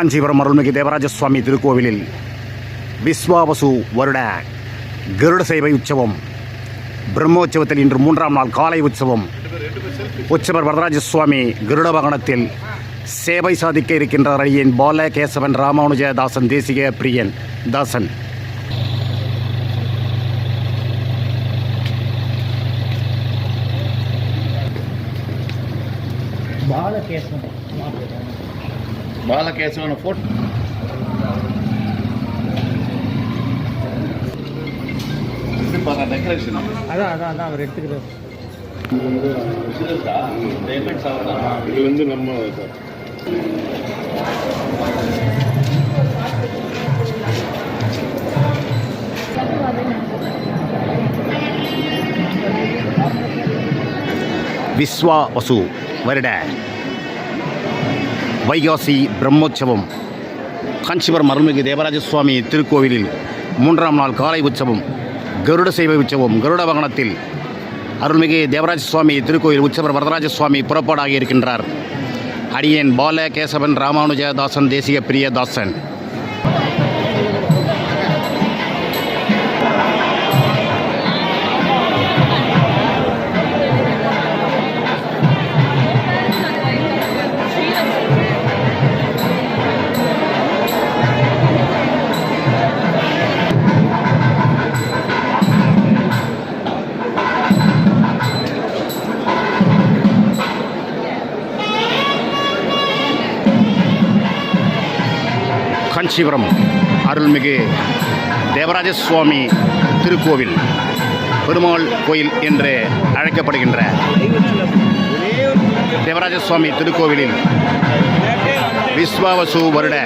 காஞ்சிபுரம் அருள்மிகு தேவராஜ சுவாமி திருக்கோவிலில் விஸ்வாவசு வருட கருட சேவை உற்சவம் பிரம்மோற்சவத்தில் இன்று மூன்றாம் நாள் காலை உற்சவம். உற்சவர் வரதராஜ சுவாமி கருட வாகனத்தில் சேவை சாதிக்க இருக்கின்றார் அடியேன் பால கேசவன் ராமானுஜ தாசன் தேசிக பிரியன் தாசன். பாலகேசவன். பாலகேசவன் ஃபோர்ட் டெக்கரேஷன் அதான் அதான் அதான் அவர் எடுத்துக்கிறார். இது வந்து நம்ம விஸ்வா வசு வருட வைகாசி பிரம்மோற்சவம். காஞ்சிபுரம் அருள்மிகு தேவராஜ சுவாமி திருக்கோவிலில் மூன்றாம் நாள் காலை உற்சவம் கருட சேவை உற்சவம் கருட வாகனத்தில் அருள்மிகு தேவராஜ சுவாமி திருக்கோயில் உற்சவர் வரதராஜ சுவாமி புறப்பாடாகி இருக்கின்றார். அடியேன் பால கேசவன் ராமானுஜதாசன் தேசிய பிரியதாசன் காஞ்சிபுரம் அருள்மிகு தேவராஜ சுவாமி திருக்கோவில் பெருமாள் கோயில் என்று அழைக்கப்படுகின்ற தேவராஜ சுவாமி திருக்கோவிலில் விஸ்வாவசு வருட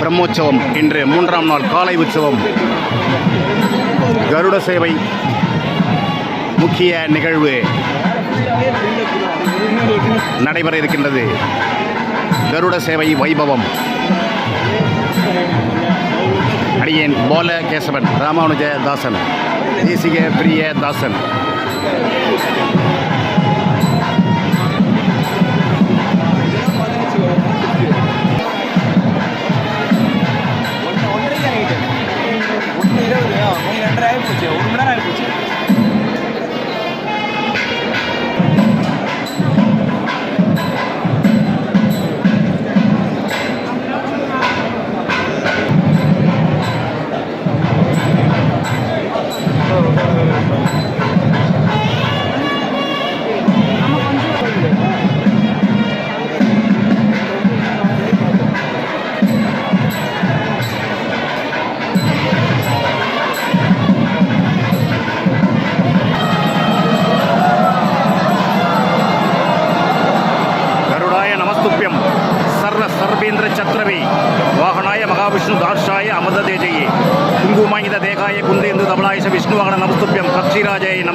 பிரம்மோற்சவம் இன்று மூன்றாம் நாள் காலை உற்சவம். கருட சேவை முக்கிய நிகழ்வு நடைபெற இருக்கின்றது. கருட சேவை வைபவம். அடியேன் போல கேசவன் ராமானுஜ தாசன் தேசிக பிரிய தாசன்.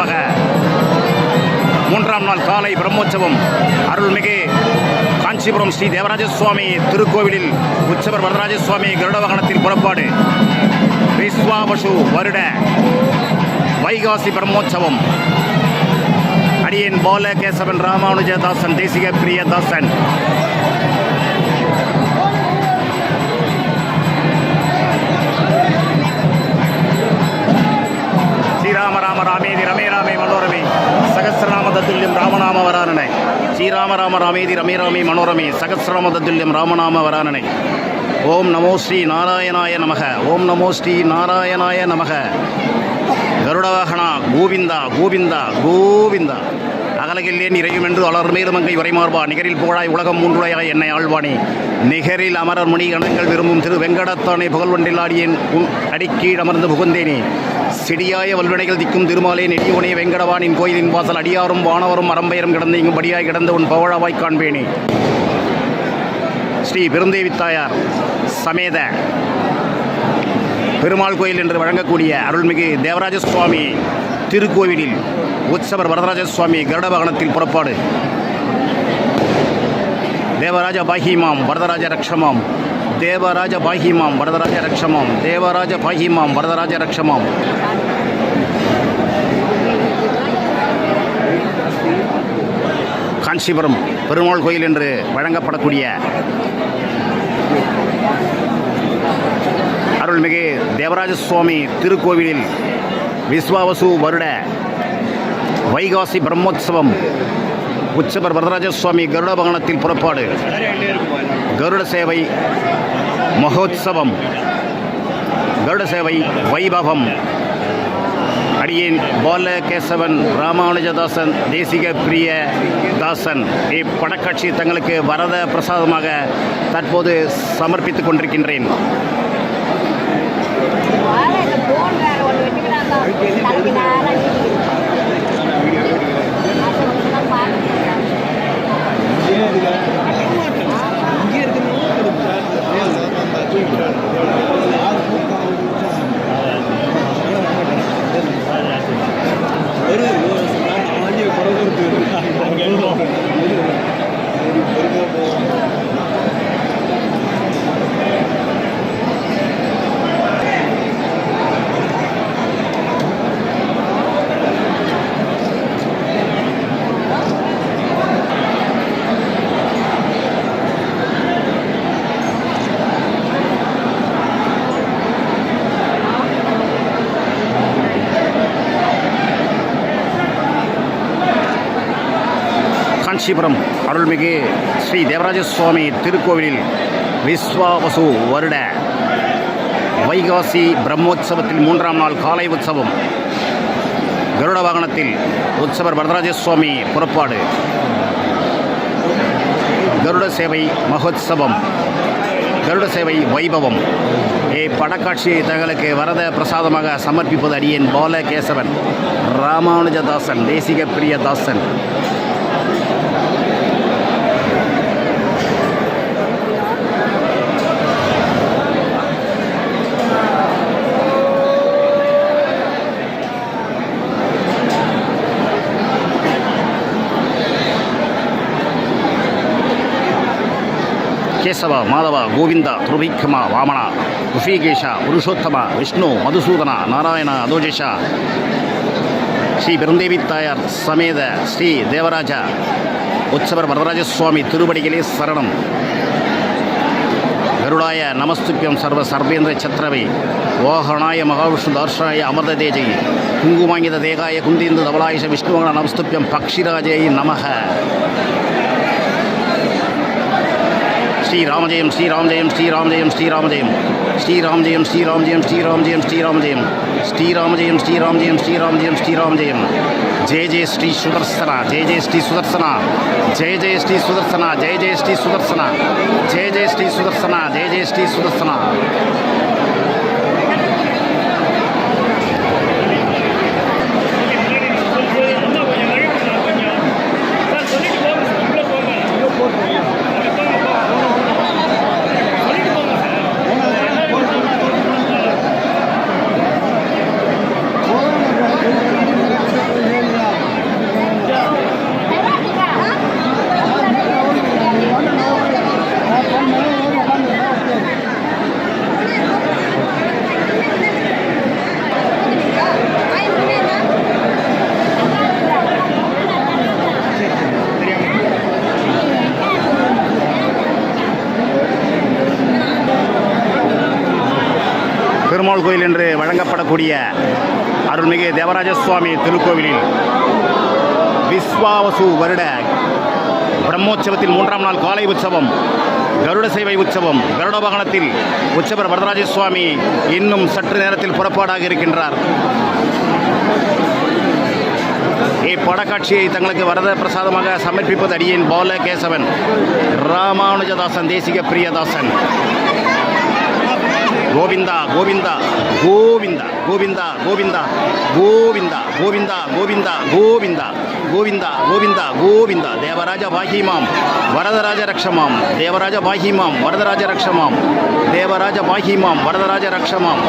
சிறப்பாக மூன்றாம் நாள் காலை பிரம்மோற்சவம். அருள்மிகு காஞ்சிபுரம் ஸ்ரீ தேவராஜ சுவாமி திருக்கோவிலில் உற்சவர் வரதராஜ சுவாமி கருட வாகனத்தில் புறப்பாடு. விஸ்வாபசு வருட வைகாசி பிரம்மோற்சவம். அடியன் பால கேசவன் ராமானுஜதாசன் தேசிக பிரியதாசன் ஸ்ரீராம ராம ராமேதி ரமே ராமே மனோரமே சகசிரமதுல்யம் ராமநாம வரானனை ஓம் நமோ ஸ்ரீ நாராயணாய நமக. ஓம் நமோ ஸ்ரீ நாராயணாய நமக. கருடவாகனா கோவிந்தா கோவிந்தா கோவிந்தா. அகலகில்லேன் இறையும் என்று அலர்மேலும் அங்கை உரைமார்பா நிகரில் புகழாய் உலகம் மூன்றுடையாய் என்னை ஆழ்வானே நிகரில் அமரர் முனி கணங்கள் விரும்பும் திரு வெங்கடத்தானே புகழ்வண்டில் ஆடியேன். அடிக்கீழ் அமர்ந்து புகுந்தேனே. செடியாய வல்வினைகள் திக்கும் திருமாலே நெடியோனே வெங்கடவானின் கோயிலின் வாசல். அடியாரும் வானவரும் அறம்பெயரும் கிடந்து இங்கும் படியாய் கிடந்த உன் பவழவாய் காண்பேனே. ஸ்ரீ பெருந்தேவி தாயார் சமேத பெருமாள் கோயில் என்று வழங்கக்கூடிய அருள்மிகு தேவராஜ சுவாமி. திருக்கோவிலில் உற்சவர் வரதராஜ சுவாமி கருட வாகனத்தில் புறப்பாடு. தேவராஜ பாகிமாம் வரதராஜ ரக்ஷமாம். தேவராஜ பாகிமாம் வரதராஜ ரக்ஷமாம். தேவராஜ பாகிமாம் வரதராஜ ரக்ஷமாம். காஞ்சிபுரம் பெருமாள் கோயில் என்று வழங்கப்படக்கூடிய அருள்மிகு தேவராஜ சுவாமி திருக்கோவிலில் விஸ்வாவசு வருட வைகாசி பிரம்மோத்சவம். உச்சபர் வரதராஜ சுவாமி கருட வாகனத்தில் புறப்பாடு. கருட சேவை மகோத்சவம். கருட சேவை வைபவம். அடியேன் பாலகேசவன் ராமானுஜதாசன் தேசிக பிரிய தாசன் இப்படக்காட்சி தங்களுக்கு வரத பிரசாதமாக தற்போது சமர்ப்பித்துக் கொண்டிருக்கின்றேன். ராசிபுரம் அருள்மிகு ஸ்ரீ தேவராஜ சுவாமி திருக்கோவிலில் விஸ்வாவசு வருட வைகாசி பிரம்மோற்சவத்தில் மூன்றாம் நாள் காலை உற்சவம். கருட வாகனத்தில் உற்சவர் வரதராஜ சுவாமி புறப்பாடு. கருட சேவை மகோத்சவம். கருட சேவை வைபவம். இப்படக்காட்சியை தங்களுக்கு வரத பிரசாதமாக சமர்ப்பிப்பது அடியேன் பாலகேசவன் ராமானுஜதாசன் தேசிக பிரியதாசன் ಕೇಶವ ಮಾಧವ ಗೋವಿಂದ ತ್ರಿವಿಕ್ರಮ ವಾಮನ ಋಷಿಕೇಶ ಪುರುಷೋತ್ತಮ ವಿಷ್ಣು ಮಧುಸೂದನ ನಾರಾಯಣ ಅದೋಜೇಶ ஸ்ரீ பெருந்தேவி தாயார் சமேத ஸ்ரீ தேவராஜ உற்சவர் வரதராஜ சுவாமி திருவடிகளே சரணம் கருடாய நமஸ்துப்பியம் சர்வ சர்வேந்திர சத்ரவை ஓஹணாய மகாவிஷ்ணு தார்ஷாய அமிர்த தேஜை குங்குமாங்கித தேகாய குந்தீந்து தவலாயுஷ விஷ்ணுவங்கன நமஸ்துப்பியம் பக்ஷிராஜை நமக శ్రీరామ జయం శ్రీరామ జయం శ్రీరామ జయం శ్రీరామ జయం శ్రీరామ జయం శ్రీరామ జయం శ్రీరామ జయం శ్రీరామ జయం శ్రీరామ జయం శ్రీరామ జయం శ్రీరామ జయం శ్రీరామ జయం జయ జయ శ్రీ సుదర్శన జయ జయ శ్రీ సుదర్శన. జయ జయ శ్రీ సుదర్శన జయ జయ శ్రీ సుదర్శన. జయ జయ శ్రీ సుదర్శన జయ జయ శ్రీ సుదర్శన. பெருமாள் கோயில் என்று வழங்கப்படக்கூடிய அருள்மிகு தேவராஜ சுவாமி திருக்கோவிலில் விஸ்வாவசு வருட பிரம்மோற்சவத்தில் மூன்றாம் நாள் காலை உற்சவம் கருட சேவை உற்சவம் கருட வாகனத்தில் உற்சவர் வரதராஜ சுவாமி இன்னும் சற்று நேரத்தில் புறப்பாடாக இருக்கின்றார். இப்படக்காட்சியை தங்களுக்கு வரத பிரசாதமாக சமர்ப்பிப்பது அடியின் பால கேசவன் ராமானுஜதாசன் தேசிக பிரியதாசன் கோவிந்தா கோவிந்தா கோவிந்தா கோவிந்தா கோவிந்தா கோவிந்தா கோவிந்தா கோவிந்தா கோவிந்தா கோவிந்தா கோவிந்தா கோவிந்தா தேவராஜ பாகிமாம் வரதராஜ ரக்ஷமாம் தேவராஜ பாகிமாம் வரதராஜ ரக்ஷமாம் தேவராஜ பாகிமாம் வரதராஜ ரக்ஷமாம்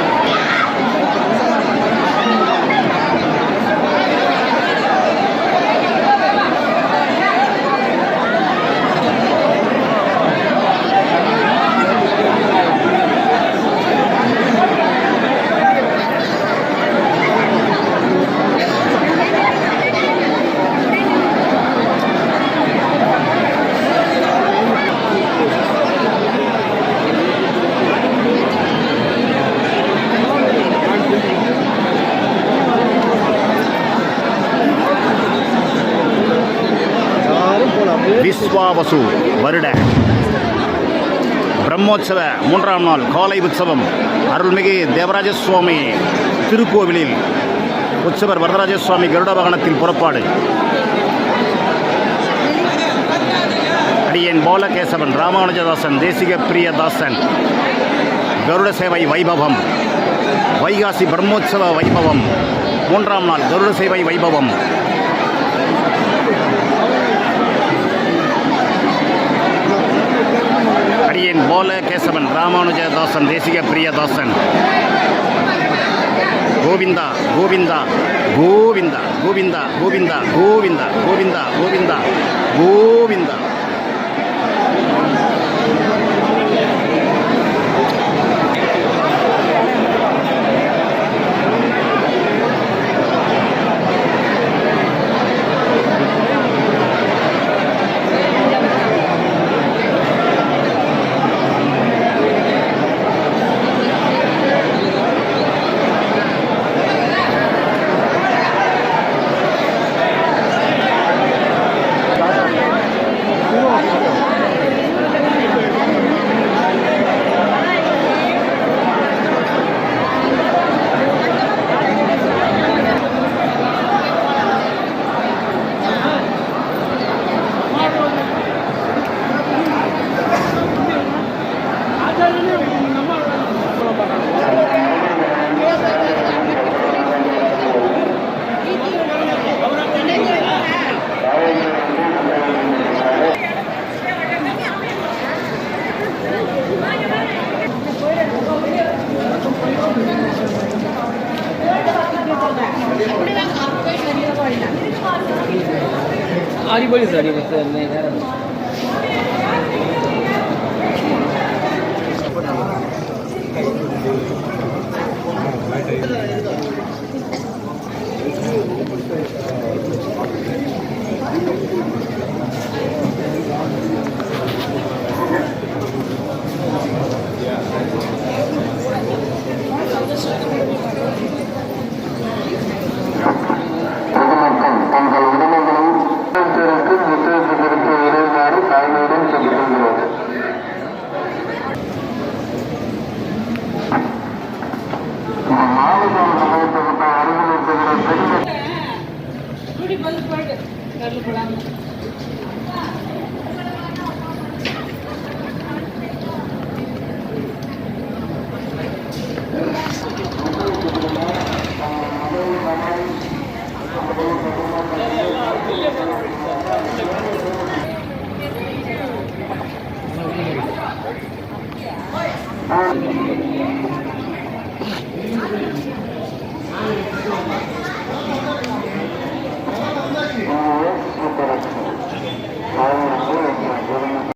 விஸ்வாவசு வருட பிரம்மோற்சவ மூன்றாம் நாள் காலை உற்சவம். அருள்மிகு தேவராஜ சுவாமி திருக்கோவிலில் உற்சவர் வரதராஜ சுவாமி கருட வாகனத்தில் புறப்பாடு. அடியன் பாலகேசவன் ராமானுஜதாசன் தேசிக பிரியதாசன் கருட சேவை வைபவம். வைகாசி பிரம்மோற்சவ வைபவம். மூன்றாம் நாள் கருட சேவை வைபவம். அடியேன் போல கேசவன் ராமானுஜதாசன் தேசிக பிரியதாசன் கோவிந்தா கோவிந்தா கோவிந்தா கோவிந்தா கோவிந்தா கோவிந்தா கோவிந்தா கோவிந்தா கோவிந்தா. आज ही बड़ी सारी बच्चे